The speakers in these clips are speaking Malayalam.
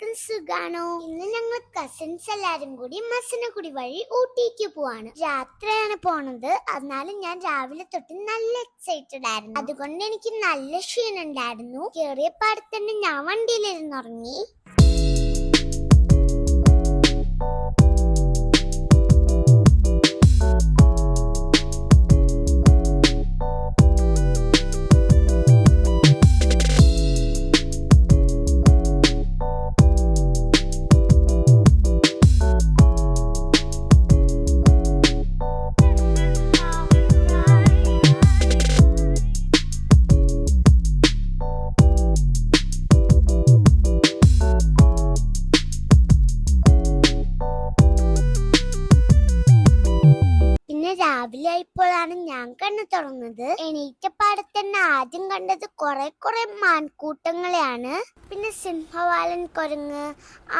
സുഖാണോ? ഇന്ന് ഞങ്ങൾ കസിൻസ് എല്ലാരും കൂടി മസനക്കുടി വഴി ഊട്ടിക്ക് പോവാണ്. രാത്രിയാണ് പോണത്. എന്നാലും ഞാൻ രാവിലെ തൊട്ട് നല്ല എക്സൈറ്റഡ് ആയിരുന്നു. അതുകൊണ്ട് എനിക്ക് നല്ല ക്ഷീണം ഉണ്ടായിരുന്നു കേറിയ പാടത്തന്നെ ഞാൻ വണ്ടിയിലിരുന്ന് രാവിലെ ആയപ്പോഴാണ് ഞാൻ കണ്ണു തുറന്നത്. എണീറ്റപ്പാടെ തന്നെ ആദ്യം കണ്ടത് കുറെ കുറെ മാൻകൂട്ടങ്ങളെയാണ്. പിന്നെ സിംഹവാലൻ കുരങ്ങ്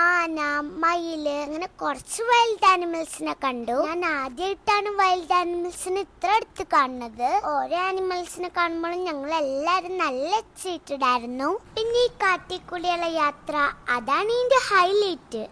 ആന മയിൽ അങ്ങനെ കുറച്ച് വൈൽഡ് ആനിമൽസിനെ കണ്ടു. ഞാൻ ആദ്യമായിട്ടാണ് വൈൽഡ് ആനിമൽസിനെ ഇത്ര അടുത്ത് കാണുന്നത്. ഓരോ ആനിമൽസിനെ കാണുമ്പോഴും ഞങ്ങൾ എല്ലാരും നല്ല എക്സൈറ്റഡ് ആയിരുന്നു. പിന്നെ ഈ കാട്ടിക്കൂടിയുള്ള യാത്ര അതാണ് ഇതിന്റെ ഹൈലൈറ്റ്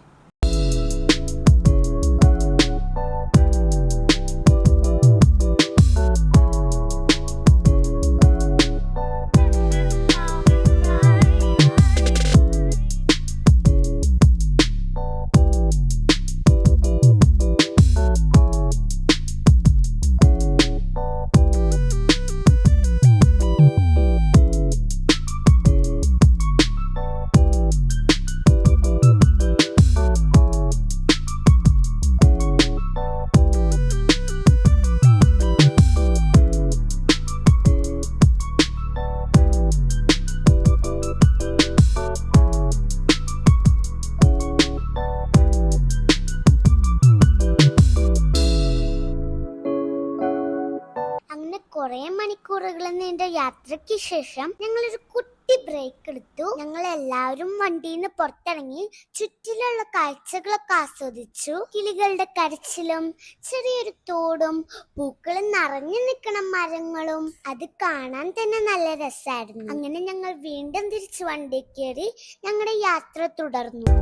മണിക്കൂറുകൾ നീണ്ട യാത്രയ്ക്ക് ശേഷം ഞങ്ങൾ ഒരു കുട്ടി ബ്രേക്ക് എടുത്തു. ഞങ്ങൾ എല്ലാവരും വണ്ടിയിൽ നിന്ന് പുറത്തിറങ്ങി ചുറ്റിലുള്ള കാഴ്ചകളൊക്കെ ആസ്വദിച്ചു. കിളികളുടെ കരച്ചിലും ചെറിയൊരു തോടും പൂക്കളും നിറഞ്ഞു നിൽക്കണ മരങ്ങളും അത് കാണാൻ തന്നെ നല്ല രസമായിരുന്നു അങ്ങനെ ഞങ്ങൾ വീണ്ടും തിരിച്ച് വണ്ടി കയറി ഞങ്ങളുടെ യാത്ര തുടർന്നു.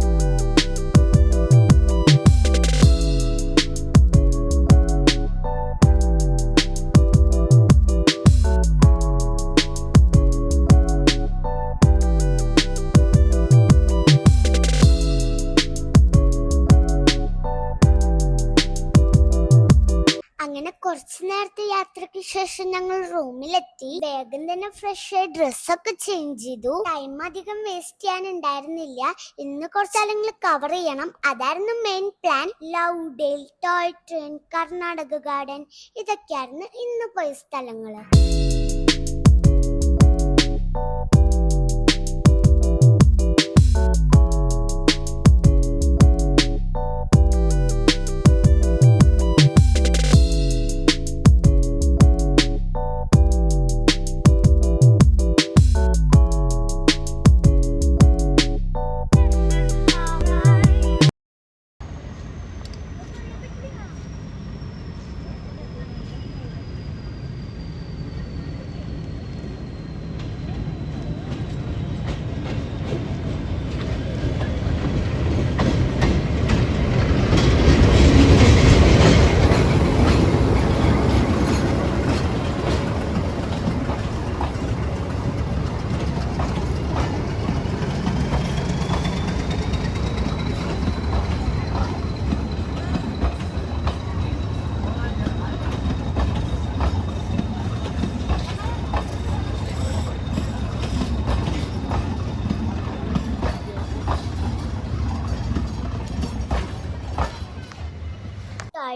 കുറച്ചു നേരത്തെ യാത്രയ്ക്ക് ശേഷം ഞങ്ങൾ റൂമിലെത്തി. വേഗം തന്നെ ഫ്രഷ് ആയി ഡ്രസ്സൊക്കെ ചേഞ്ച് ചെയ്തു. ടൈം അധികം വേസ്റ്റ് ചെയ്യാൻ ഉണ്ടായിരുന്നില്ല. ഇന്ന് കുറച്ച് സ്ഥലങ്ങൾ കവർ ചെയ്യണം. അതായിരുന്നു main plan Lovedale toy train Karnataka garden ഇതൊക്കെയായിരുന്നു ഇന്ന് പോയ സ്ഥലങ്ങൾ.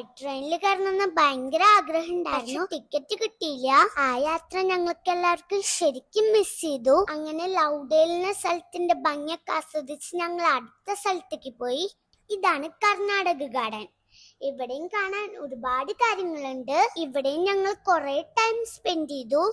ട്രെയിനിൽ കയറണമെന്ന് ഭയങ്കര ആഗ്രഹം ഉണ്ടായിരുന്നു ടിക്കറ്റ് കിട്ടിയില്ല. ആ യാത്ര ഞങ്ങൾക്ക് എല്ലാവർക്കും ശരിക്കും മിസ് ചെയ്തു. അങ്ങനെ ലൗഡേൽ സ്ഥലത്തിന്റെ ഭംഗിയൊക്കെ ആസ്വദിച്ച് ഞങ്ങൾ അടുത്ത സ്ഥലത്തേക്ക് പോയി. ഇതാണ് കർണാടക ഗാർഡൻ ഇവിടെയും കാണാൻ ഒരുപാട് കാര്യങ്ങളുണ്ട്. ഇവിടെയും ഞങ്ങൾ കുറെ ടൈം സ്പെൻഡ് ചെയ്തു.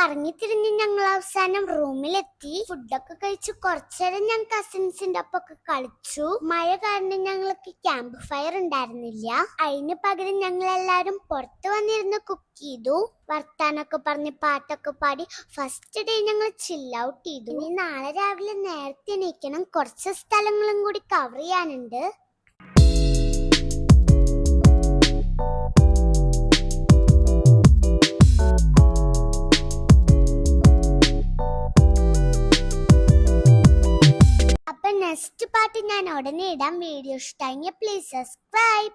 കറങ്ങി തിരിഞ്ഞ് ഞങ്ങൾ അവസാനം റൂമിലെത്തി. ഫുഡൊക്കെ കഴിച്ച് കുറച്ചേരം ഞാൻ കസിൻസിന്റെ ഒപ്പം ഒക്കെ കളിച്ചു. മഴ കാരണം ഞങ്ങൾക്ക് ക്യാമ്പ് ഫയർ ഉണ്ടായിരുന്നില്ല. അതിന് പകരം ഞങ്ങൾ എല്ലാരും പുറത്ത് വന്നിരുന്ന് കുക്ക് ചെയ്തു. വർത്താനൊക്കെ പറഞ്ഞ് പാട്ടൊക്കെ പാടി ഫസ്റ്റ് ഡേ ഞങ്ങൾ ചിൽ ഔട്ട് ചെയ്തു. ഇനി നാളെ രാവിലെ നേരത്തെ എണീക്കണം. കുറച്ച് സ്ഥലങ്ങളും കൂടി കവർ ചെയ്യാനുണ്ട്. ഞാൻ ഉടനെ ഇടാം വീഡിയോ ഇഷ്ടമായി പ്ലീസ് സബ്സ്ക്രൈബ്